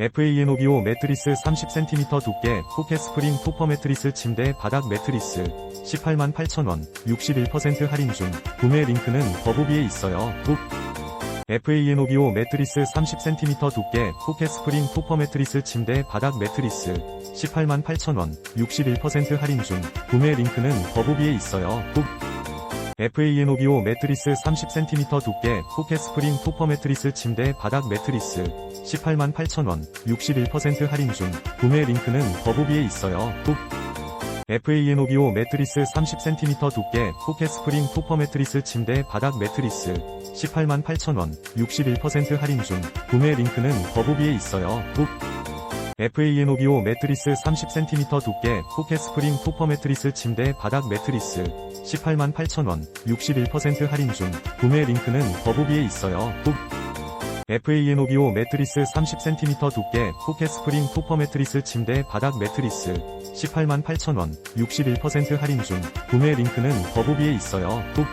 FANOBO 매트리스 30cm 두께 포켓 스프링 토퍼 매트리스 침대 바닥 매트리스 188,000원 61% 할인 중 구매 링크는 더보기에 있어요. 꾹 FANOBO 매트리스 30cm 두께 포켓 스프링 토퍼 매트리스 침대 바닥 매트리스 188,000원 61% 할인 중 구매 링크는 더보기에 있어요. 꾹 FANOBO 매트리스 30cm 두께 포켓 스프링 토퍼 매트리스 침대 바닥 매트리스 188,000원 61% 할인 중 구매 링크는 더보기에 있어요. 꾹 FANOBO 매트리스 30cm 두께 포켓 스프링 토퍼 매트리스 침대 바닥 매트리스 188,000원 61% 할인 중 구매 링크는 더보기에 있어요. 꾹 FANOBO 매트리스 30cm 두께 포켓 스프링 토퍼 매트리스 침대 바닥 매트리스 188,000원 61% 할인 중 구매 링크는 더보기에 있어요. 꾹 FANOBO 매트리스 30cm 두께 포켓 스프링 토퍼 매트리스 침대 바닥 매트리스 188,000원 61% 할인 중 구매 링크는 더보기에 있어요. 꾹